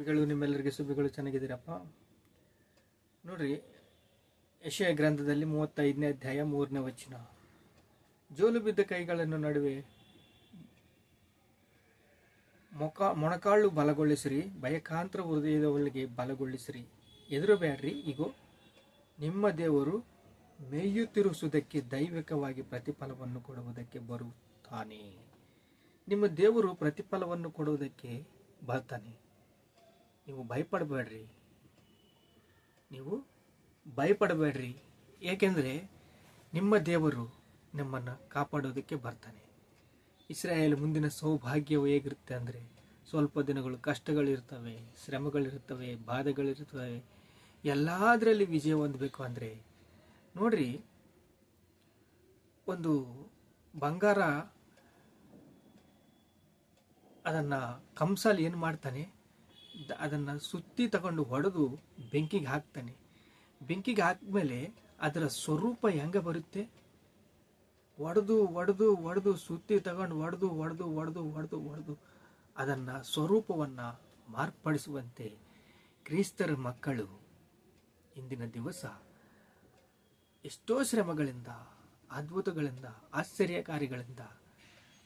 ಸುದ್ದಿಗಳು ನಿಮ್ಮೆಲ್ಲರಿಗೆ ಸುದ್ದಿಗಳು ಚೆನ್ನಾಗಿದ್ದೀರಪ್ಪ? ನೋಡ್ರಿ ಯಶಯ ಗ್ರಂಥದಲ್ಲಿ ಮೂವತ್ತೈದನೇ ಅಧ್ಯಾಯ ಮೂರನೇ ವಚನ. ಜೋಲು ಬಿದ್ದ ಕೈಗಳನ್ನು ನಡುವೆ ಮೊಕ ಮೊಣಕಾಳು ಬಲಗೊಳಿಸಿರಿ, ಭಯಕಾಂತರ ಹೃದಯದವಳಿಗೆ ಬಲಗೊಳಿಸಿರಿ. ಎದುರಬೇಡ್ರಿ ಈಗ ನಿಮ್ಮ ದೇವರು ಮೇಯುತ್ತಿರುವುದಕ್ಕೆ ದೈವಿಕವಾಗಿ ಪ್ರತಿಫಲವನ್ನು ಕೊಡುವುದಕ್ಕೆ ಬರುತ್ತಾನೆ. ನಿಮ್ಮ ದೇವರು ಪ್ರತಿಫಲವನ್ನು ಕೊಡುವುದಕ್ಕೆ ಬರ್ತಾನೆ. ನೀವು ಭಯಪಡಬೇಡ್ರಿ. ನೀವು ಭಯಪಡಬೇಡ್ರಿ. ಏಕೆಂದರೆ ನಿಮ್ಮ ದೇವರು ನಿಮ್ಮನ್ನು ಕಾಪಾಡೋದಕ್ಕೆ ಬರ್ತಾನೆ. ಇಸ್ರಾಯೇಲ್ ಮುಂದಿನ ಸೌಭಾಗ್ಯವು ಹೇಗಿರುತ್ತೆ ಅಂದರೆ ಸ್ವಲ್ಪ ದಿನಗಳು ಕಷ್ಟಗಳಿರ್ತವೆ ಶ್ರಮಗಳಿರ್ತವೆ ಬಾಧೆಗಳಿರ್ತವೆ ಎಲ್ಲದರಲ್ಲಿ ವಿಜಯ ಹೊಂದಬೇಕು ಅಂದರೆ ನೋಡ್ರಿ, ಒಂದು ಬಂಗಾರ ಅದನ್ನು ಕಂಸಲ್ಲಿ ಏನು ಮಾಡ್ತಾನೆ? ಅದನ್ನು ಸುತ್ತಿ ತಗೊಂಡು ಹೊಡೆದು ಬೆಂಕಿಗೆ ಹಾಕ್ತಾನೆ. ಬೆಂಕಿಗೆ ಹಾಕಿದ್ಮೇಲೆ ಅದರ ಸ್ವರೂಪ ಹೆಂಗೆ ಬರುತ್ತೆ? ಒಡೆದು ಒಡೆದು ಒಡೆದು, ಸುತ್ತಿ ತಗೊಂಡು ಒಡೆದು ಒಡೆದು ಒಡೆದು ಒಡೆದು ಒಡೆದು ಅದನ್ನು ಸ್ವರೂಪವನ್ನು ಮಾರ್ಪಡಿಸುವಂತೆ ಕ್ರೈಸ್ತರ ಮಕ್ಕಳು ಇಂದಿನ ದಿವಸ ಎಷ್ಟೋ ಶ್ರಮಗಳಿಂದ, ಅದ್ಭುತಗಳಿಂದ, ಆಶ್ಚರ್ಯಕಾರಿಗಳಿಂದ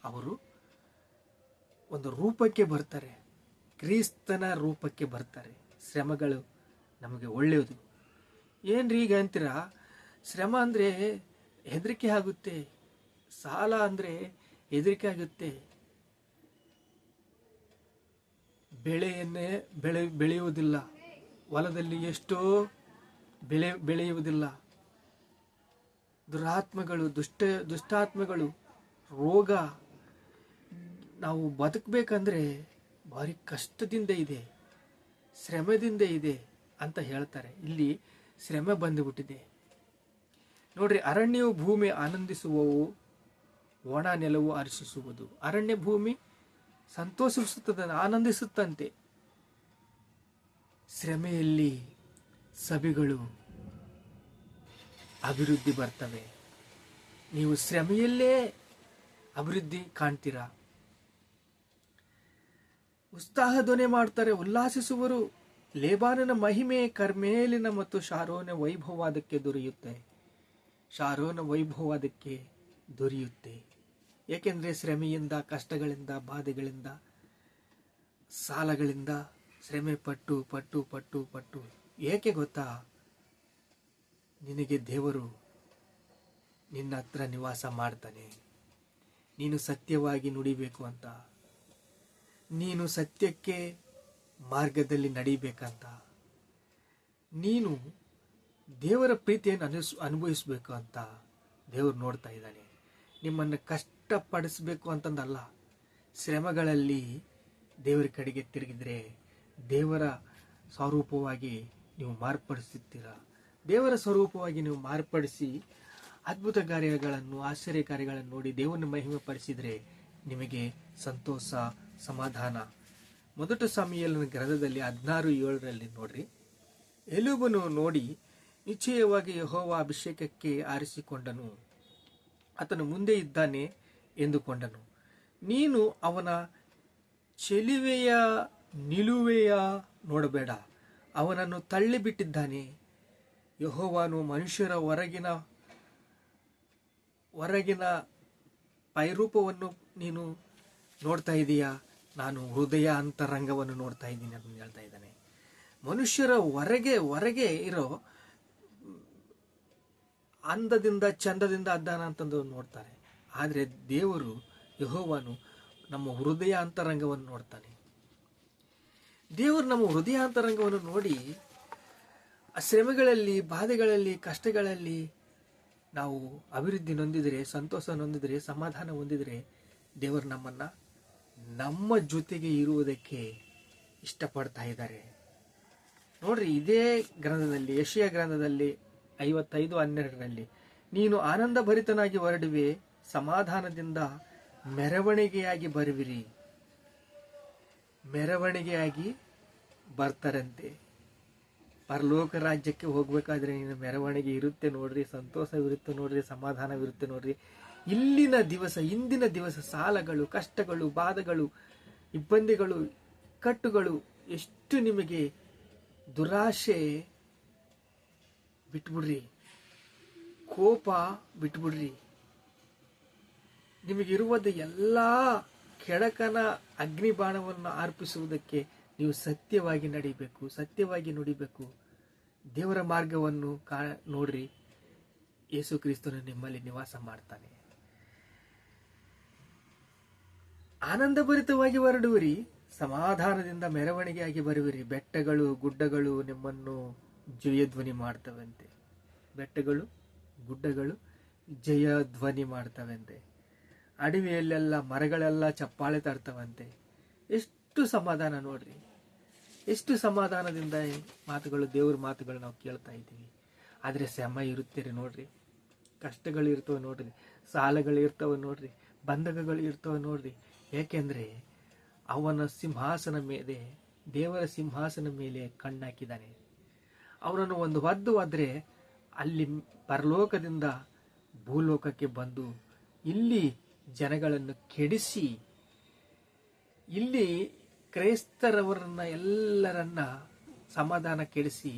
ಅವರು ಒಂದು ರೂಪಕ್ಕೆ ಬರ್ತಾರೆ. ಕ್ರಿಸ್ತನ ರೂಪಕ್ಕೆ ಬರ್ತಾರೆ. ಶ್ರಮಗಳು ನಮಗೆ ಒಳ್ಳೆಯದು. ಏನ್ರಿ ಈಗ ಅಂತೀರಾ? ಶ್ರಮ ಅಂದರೆ ಹೆದರಿಕೆ ಆಗುತ್ತೆ, ಸಾಲ ಅಂದರೆ ಹೆದರಿಕೆ ಆಗುತ್ತೆ. ಬೆಳೆಯನ್ನೇ ಬೆಳೆ ಬೆಳೆಯುವುದಿಲ್ಲ. ಹೊಲದಲ್ಲಿ ಎಷ್ಟೋ ಬೆಳೆ ಬೆಳೆಯುವುದಿಲ್ಲ. ದುರಾತ್ಮಗಳು, ದುಷ್ಟ ದುಷ್ಟಾತ್ಮಗಳು, ರೋಗ. ನಾವು ಬದುಕಬೇಕಂದ್ರೆ ಭಾರಿ ಕಷ್ಟದಿಂದ ಇದೆ, ಶ್ರಮದಿಂದ ಇದೆ ಅಂತ ಹೇಳ್ತಾರೆ. ಇಲ್ಲಿ ಶ್ರಮ ಬಂದುಬಿಟ್ಟಿದೆ. ನೋಡ್ರಿ, ಅರಣ್ಯವು ಭೂಮಿ ಆನಂದಿಸುವವು, ಒಣ ನೆಲವು ಹರ್ಷಿಸುವುದು ಅರಣ್ಯ ಭೂಮಿ ಸಂತೋಷಿಸುತ್ತದೆ, ಆನಂದಿಸುತ್ತಂತೆ. ಶ್ರಮೆಯಲ್ಲಿ ಸಭೆಗಳು ಅಭಿವೃದ್ಧಿ ಬರ್ತವೆ. ನೀವು ಶ್ರಮೆಯಲ್ಲೇ ಅಭಿವೃದ್ಧಿ ಕಾಣ್ತೀರಾ? ಉತ್ಸಾಹ ಧ್ವನಿ ಮಾಡ್ತಾರೆ, ಉಲ್ಲಾಸಿಸುವರು. ಲೇಬಾನನ ಮಹಿಮೆ ಕರ್ಮೇಲಿನ ಮತ್ತು ಶಾರೋನ ವೈಭವ ಅದಕ್ಕೆ ದೊರೆಯುತ್ತೆ. ಶಾರೋನ ವೈಭವ ಅದಕ್ಕೆ ದೊರೆಯುತ್ತೆ. ಏಕೆಂದರೆ ಶ್ರಮೆಯಿಂದ, ಕಷ್ಟಗಳಿಂದ, ಬಾಧೆಗಳಿಂದ, ಸಾಲಗಳಿಂದ ಶ್ರಮೆ ಪಟ್ಟು ಪಟ್ಟು ಪಟ್ಟು ಪಟ್ಟು. ಏಕೆ ಗೊತ್ತಾ? ನಿನಗೆ ದೇವರು ನಿನ್ನ ಹತ್ರ ನಿವಾಸ ಮಾಡ್ತಾನೆ. ನೀನು ಸತ್ಯವಾಗಿ ನುಡಿಬೇಕು ಅಂತ. ನೀನು ಸತ್ಯಕ್ಕೆ ಮಾರ್ಗದಲ್ಲಿ ನಡೀಬೇಕಂತ. ನೀನು ದೇವರ ಪ್ರೀತಿಯನ್ನು ಅನುಸ್ ಅನುಭವಿಸಬೇಕು ಅಂತ ದೇವರು ನೋಡ್ತಾ ಇದ್ದಾನೆ. ನಿಮ್ಮನ್ನು ಕಷ್ಟಪಡಿಸಬೇಕು ಅಂತಂದಲ್ಲ, ಶ್ರಮಗಳಲ್ಲಿ ದೇವರ ಕಡೆಗೆ ತಿರುಗಿದ್ರೆ ದೇವರ ಸ್ವರೂಪವಾಗಿ ನೀವು ಮಾರ್ಪಡಿಸುತ್ತೀರ? ದೇವರ ಸ್ವರೂಪವಾಗಿ ನೀವು ಮಾರ್ಪಡಿಸಿ ಅದ್ಭುತ ಕಾರ್ಯಗಳನ್ನು ಆಶ್ಚರ್ಯ ಕಾರ್ಯಗಳನ್ನು ನೋಡಿ ದೇವರನ್ನು ಮಹಿಮೆ ಪಡಿಸಿದರೆ ನಿಮಗೆ ಸಂತೋಷ ಸಮಾಧಾನ. ಮೊದಟ ಸಮಯಲಿನ ಗ್ರಂಥದಲ್ಲಿ ಹದಿನಾರು ಏಳರಲ್ಲಿ ನೋಡ್ರಿ. ಎಲುಬನು ನೋಡಿ, ನಿಶ್ಚಯವಾಗಿ ಯಹೋವ ಅಭಿಷೇಕಕ್ಕೆ ಆರಿಸಿಕೊಂಡನು. ಆತನು ಮುಂದೆ ಇದ್ದಾನೆ ಎಂದುಕೊಂಡನು. ನೀನು ಅವನ ಚೆಲುವೆಯ ನಿಲುವೆಯ ನೋಡಬೇಡ. ಅವನನ್ನು ತಳ್ಳಿಬಿಟ್ಟಿದ್ದಾನೆ. ಯಹೋವನು ಮನುಷ್ಯರ ಹೊರಗಿನ ಹೊರಗಿನ ಪೈರೂಪವನ್ನು ನೀನು ನೋಡ್ತಾ ಇದೀಯಾ? ನಾನು ಹೃದಯ ಅಂತರಂಗವನ್ನು ನೋಡ್ತಾ ಇದ್ದೀನಿ ಅಂತ ಹೇಳ್ತಾ ಇದ್ದಾನೆ. ಮನುಷ್ಯರ ಹೊರಗೆ ಹೊರಗೆ ಇರೋ ಅಂದದಿಂದ, ಚಂದದಿಂದ ಅದ್ದಾನ ಅಂತಂದು ನೋಡ್ತಾರೆ. ಆದರೆ ದೇವರು, ಯಹೋವನು ನಮ್ಮ ಹೃದಯ ಅಂತರಂಗವನ್ನು ನೋಡ್ತಾನೆ. ದೇವರು ನಮ್ಮ ಹೃದಯ ಅಂತರಂಗವನ್ನು ನೋಡಿ ಶ್ರಮೆಗಳಲ್ಲಿ, ಬಾಧೆಗಳಲ್ಲಿ, ಕಷ್ಟಗಳಲ್ಲಿ ನಾವು ಅಭಿವೃದ್ಧಿ ನೊಂದಿದರೆ, ಸಂತೋಷ ನೊಂದಿದರೆ, ಸಮಾಧಾನ ಹೊಂದಿದರೆ ದೇವರು ನಮ್ಮನ್ನು ನಮ್ಮ ಜೊತೆಗೆ ಇರುವುದಕ್ಕೆ ಇಷ್ಟಪಡ್ತಾ ಇದ್ದಾರೆ. ನೋಡ್ರಿ, ಇದೇ ಗ್ರಂಥದಲ್ಲಿ ಯಶಿಯ ಗ್ರಂಥದಲ್ಲಿ ಐವತ್ತೈದು, ಹನ್ನೆರಡರಲ್ಲಿ, ನೀನು ಆನಂದ ಭರಿತನಾಗಿ ಹೊರಡುವೆ, ಸಮಾಧಾನದಿಂದ ಮೆರವಣಿಗೆಯಾಗಿ ಬರುವಿರಿ. ಮೆರವಣಿಗೆಯಾಗಿ ಬರ್ತಾರಂತೆ. ಪರಲೋಕ ರಾಜ್ಯಕ್ಕೆ ಹೋಗ್ಬೇಕಾದ್ರೆ ನೀನು ಮೆರವಣಿಗೆ ಇರುತ್ತೆ ನೋಡ್ರಿ, ಸಂತೋಷವಿರುತ್ತೆ ನೋಡ್ರಿ, ಸಮಾಧಾನವಿರುತ್ತೆ ನೋಡ್ರಿ. ಇಲ್ಲಿನ ದಿವಸ, ಇಂದಿನ ದಿವಸ ಸಾಲಗಳು, ಕಷ್ಟಗಳು, ಬಾಧಗಳು, ಇಬ್ಬಂದಿಗಳು, ಕಟ್ಟುಗಳು, ಎಷ್ಟು ನಿಮಗೆ ದುರಾಶೆ ಬಿಟ್ಬಿಡ್ರಿ. ಕೋಪ ಬಿಟ್ಬಿಡ್ರಿ. ನಿಮಗಿರುವುದ ಎಲ್ಲ ಕೆಡಕನ ಅಗ್ನಿಬಾಣವನ್ನು ಅರ್ಪಿಸುವುದಕ್ಕೆ ನೀವು ಸತ್ಯವಾಗಿ ನಡಿಬೇಕು, ಸತ್ಯವಾಗಿ ನುಡಿಬೇಕು. ದೇವರ ಮಾರ್ಗವನ್ನು ಕಾ, ನೋಡ್ರಿ. ಯೇಸು ಕ್ರಿಸ್ತನು ನಿಮ್ಮಲ್ಲಿ ನಿವಾಸ ಮಾಡ್ತಾನೆ. ಆನಂದಭರಿತವಾಗಿ ಹೊರಡುವಿರಿ. ಸಮಾಧಾನದಿಂದ ಮೆರವಣಿಗೆಯಾಗಿ ಬರುವಿರಿ. ಬೆಟ್ಟಗಳು, ಗುಡ್ಡಗಳು ನಿಮ್ಮನ್ನು ಜಯಧ್ವನಿ ಮಾಡ್ತವಂತೆ. ಬೆಟ್ಟಗಳು, ಗುಡ್ಡಗಳು ಜಯಧ್ವನಿ ಮಾಡ್ತವಂತೆ. ಅಡವಿಯಲ್ಲೆಲ್ಲ, ಮರಗಳೆಲ್ಲ ಚಪ್ಪಾಳೆ ತರ್ತವಂತೆ. ಎಷ್ಟು ಸಮಾಧಾನ ನೋಡ್ರಿ. ಎಷ್ಟು ಸಮಾಧಾನದಿಂದ ಮಾತುಗಳು, ದೇವ್ರ ಮಾತುಗಳು ನಾವು ಕೇಳ್ತಾ ಇದ್ದೀವಿ. ಆದರೆ ಇರುತ್ತೆ ಇರುತ್ತೀರಿ ನೋಡ್ರಿ. ಕಷ್ಟಗಳು ಇರ್ತವೆ ನೋಡ್ರಿ. ಸಾಲಗಳು ಇರ್ತವೆ ನೋಡ್ರಿ. ಬಂಧಕಗಳು ಇರ್ತವೆ ನೋಡ್ರಿ. ಯಾಕೆಂದ್ರೆ ಅವನ ಸಿಂಹಾಸನ ಮೇಲೆ, ದೇವರ ಸಿಂಹಾಸನ ಮೇಲೆ ಕಣ್ಣಾಕಿದ್ದಾನೆ. ಅವರನ್ನು ಒಂದು ಒದ್ದು ಆದರೆ ಅಲ್ಲಿ ಪರಲೋಕದಿಂದ ಭೂಲೋಕಕ್ಕೆ ಬಂದು ಇಲ್ಲಿ ಜನಗಳನ್ನು ಕೆಡಿಸಿ, ಇಲ್ಲಿ ಕ್ರೈಸ್ತರವರನ್ನ ಎಲ್ಲರನ್ನ ಸಮಾಧಾನ ಕೆಡಿಸಿ,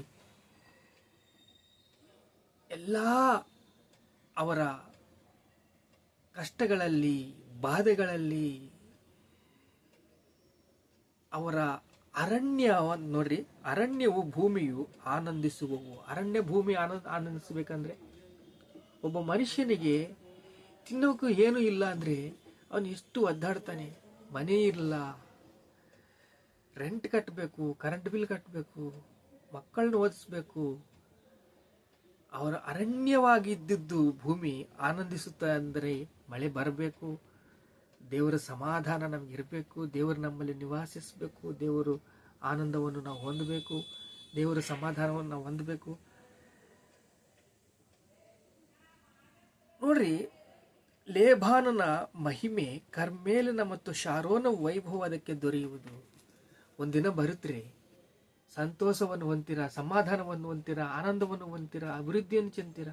ಎಲ್ಲ ಅವರ ಕಷ್ಟಗಳಲ್ಲಿ, ಬಾಧೆಗಳಲ್ಲಿ ಅವರ ಅರಣ್ಯ ನೋಡ್ರಿ, ಅರಣ್ಯವು ಭೂಮಿಯು ಆನಂದಿಸುವವು. ಅರಣ್ಯ ಭೂಮಿ ಆನಂದ, ಆನಂದಿಸಬೇಕಂದ್ರೆ ಒಬ್ಬ ಮನುಷ್ಯನಿಗೆ ತಿನ್ನೋಕು ಏನು ಇಲ್ಲ ಅಂದ್ರೆ ಅವನು ಎಷ್ಟು ಒದ್ದಾಡ್ತಾನೆ. ಮನೆ ಇಲ್ಲ ರೆಂಟ್ ಕಟ್ಟಬೇಕು ಕರೆಂಟ್ ಬಿಲ್ ಕಟ್ಟಬೇಕು ಮಕ್ಕಳನ್ನ ಓದಿಸ್ಬೇಕು. ಅವರ ಅರಣ್ಯವಾಗಿದ್ದಿದ್ದು ಭೂಮಿ ಆನಂದಿಸುತ್ತ ಅಂದರೆ ಮಳೆ ಬರಬೇಕು. ದೇವರ ಸಮಾಧಾನ ನಮ್ಗೆ ಇರಬೇಕು, ದೇವರು ನಮ್ಮಲ್ಲಿ ನಿವಾಸಿಸಬೇಕು, ದೇವರು ಆನಂದವನ್ನು ನಾವು ಹೊಂದಬೇಕು, ದೇವರ ಸಮಾಧಾನವನ್ನು ನಾವು ಹೊಂದಬೇಕು. ನೋಡ್ರಿ, ಲೇಬಾನನ ಮಹಿಮೆ ಕರ್ಮೇಲನ ಮತ್ತು ಶಾರೋನ ವೈಭವ ಅದಕ್ಕೆ ದೊರೆಯುವುದು. ಒಂದಿನ ಬರುತ್ತ್ರಿ ಸಂತೋಷವನ್ನು ಹೊಂತೀರ ಸಮಾಧಾನವನ್ನು ಹೊಂತೀರ ಆನಂದವನ್ನು ಹೊಂತೀರ ಅಭಿವೃದ್ಧಿಯನ್ನು ಚೆಂತೀರ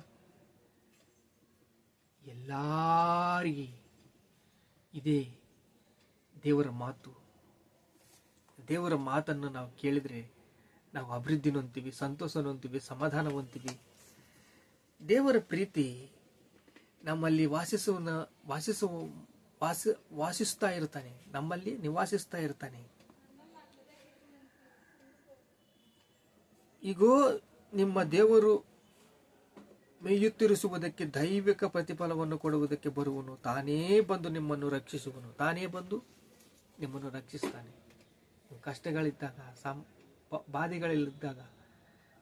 ಎಲ್ಲಾರಿಗೆ ಇದೇ ದೇವರ ಮಾತು. ದೇವರ ಮಾತನ್ನು ನಾವು ಕೇಳಿದರೆ ನಾವು ಅಭಿವೃದ್ಧಿ ಹೊಂತೀವಿ ಸಂತೋಷ ಹೊಂತೀವಿ ಸಮಾಧಾನ ಹೊಂತೀವಿ ದೇವರ ಪ್ರೀತಿ ನಮ್ಮಲ್ಲಿ ವಾಸಿಸುವ ವಾಸಿಸುವ ವಾಸ, ವಾಸಿಸ್ತಾ ಇರ್ತಾನೆ. ನಮ್ಮಲ್ಲಿ ನಿವಾಸಿಸ್ತಾ ಇರ್ತಾನೆ. ಈಗೋ, ನಿಮ್ಮ ದೇವರು ಮೇಯುತ್ತಿರಿಸುವುದಕ್ಕೆ ದೈವಿಕ ಪ್ರತಿಫಲವನ್ನು ಕೊಡುವುದಕ್ಕೆ ಬರುವನು. ತಾನೇ ಬಂದು ನಿಮ್ಮನ್ನು ರಕ್ಷಿಸುವನು. ತಾನೇ ಬಂದು ನಿಮ್ಮನ್ನು ರಕ್ಷಿಸ್ತಾನೆ ಕಷ್ಟಗಳಿದ್ದಾಗ ಸಂ ಪ- ಬಾಧೆಗಳಿದ್ದಾಗ,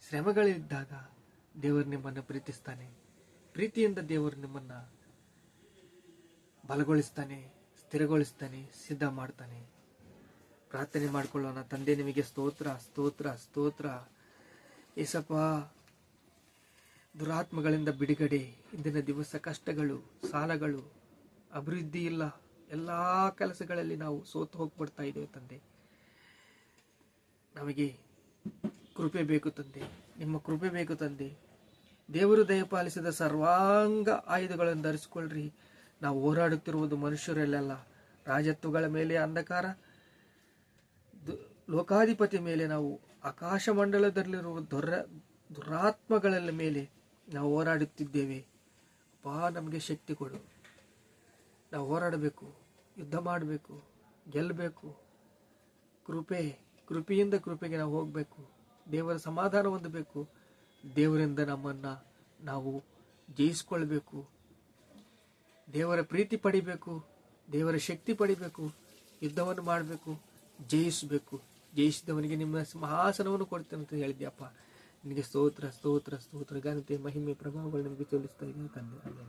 ಶ್ರಮಗಳಿದ್ದಾಗ ದೇವರು ನಿಮ್ಮನ್ನು ಪ್ರೀತಿಸ್ತಾನೆ. ಪ್ರೀತಿಯಿಂದ ದೇವರು ನಿಮ್ಮನ್ನು ಬಲಗೊಳಿಸ್ತಾನೆ, ಸ್ಥಿರಗೊಳಿಸ್ತಾನೆ, ಸಿದ್ಧ ಮಾಡ್ತಾನೆ. ಪ್ರಾರ್ಥನೆ ಮಾಡಿಕೊಳ್ಳೋಣ. ತಂದೆ, ನಿಮಗೆ ಸ್ತೋತ್ರ ಸ್ತೋತ್ರ ಸ್ತೋತ್ರ. ಏಸಪ್ಪ ದುರಾತ್ಮಗಳಿಂದ ಬಿಡುಗಡೆ. ಇಂದಿನ ದಿವಸ ಕಷ್ಟಗಳು, ಸಾಲಗಳು ಅಭಿವೃದ್ಧಿ ಇಲ್ಲ ಎಲ್ಲ ಕೆಲಸಗಳಲ್ಲಿ ನಾವು ಸೋತು ಹೋಗ್ಬಿಡ್ತಾ ಇದ್ದೇವೆ ತಂದೆ. ನಮಗೆ ಕೃಪೆ ಬೇಕು ತಂದೆ. ನಿಮ್ಮ ಕೃಪೆ ಬೇಕು ತಂದೆ. ದೇವರು ದಯಪಾಲಿಸಿದ ಸರ್ವಾಂಗ ಆಯುಧಗಳನ್ನು ಧರಿಸಿಕೊಳ್ಳ್ರಿ. ನಾವು ಹೋರಾಡುತ್ತಿರುವುದು ಮನುಷ್ಯರಲ್ಲೆಲ್ಲ. ರಾಜತ್ವಗಳ ಮೇಲೆ ಅಂಧಕಾರ ಲೋಕಾಧಿಪತಿ ಮೇಲೆ ನಾವು ಆಕಾಶ ಮಂಡಲದಲ್ಲಿರುವ ದೊರ, ದುರಾತ್ಮಗಳ ಮೇಲೆ ನಾವು ಹೋರಾಡುತ್ತಿದ್ದೇವೆ. ಬಾ ನಮಗೆ ಶಕ್ತಿ ಕೊಡು. ನಾವು ಹೋರಾಡಬೇಕು, ಯುದ್ಧ ಮಾಡಬೇಕು, ಗೆಲ್ಲಬೇಕು. ಕೃಪೆ, ಕೃಪೆಯಿಂದ ಕೃಪೆಗೆ ನಾವು ಹೋಗಬೇಕು. ದೇವರ ಸಮಾಧಾನ ಹೊಂದಬೇಕು. ದೇವರಿಂದ ನಮ್ಮನ್ನು ನಾವು ಜಯಿಸ್ಕೊಳ್ಬೇಕು. ದೇವರ ಪ್ರೀತಿ ಪಡಿಬೇಕು. ದೇವರ ಶಕ್ತಿ ಪಡಿಬೇಕು. ಯುದ್ಧವನ್ನು ಮಾಡಬೇಕು. ಜಯಿಸಬೇಕು. ಜಯಿಸಿದವನಿಗೆ ನಿಮ್ಮ ಸಿಂಹಾಸನವನ್ನು ಕೊಡ್ತೇನೆ ಅಂತ ಹೇಳಿದ್ಯಪ್ಪ. ನಿನಗೆ ಸ್ತೋತ್ರ ಸ್ತೋತ್ರ ಸ್ತೋತ್ರ. ಘನತೆ ಮಹಿಮೆ ಪ್ರಭಾವಗಳು ನಿಮಗೆ ಸಲ್ಲಿಸ್ತಾ ಇದ್ದೀನಿ ತಂದೆ ಅಲ್ಲೇ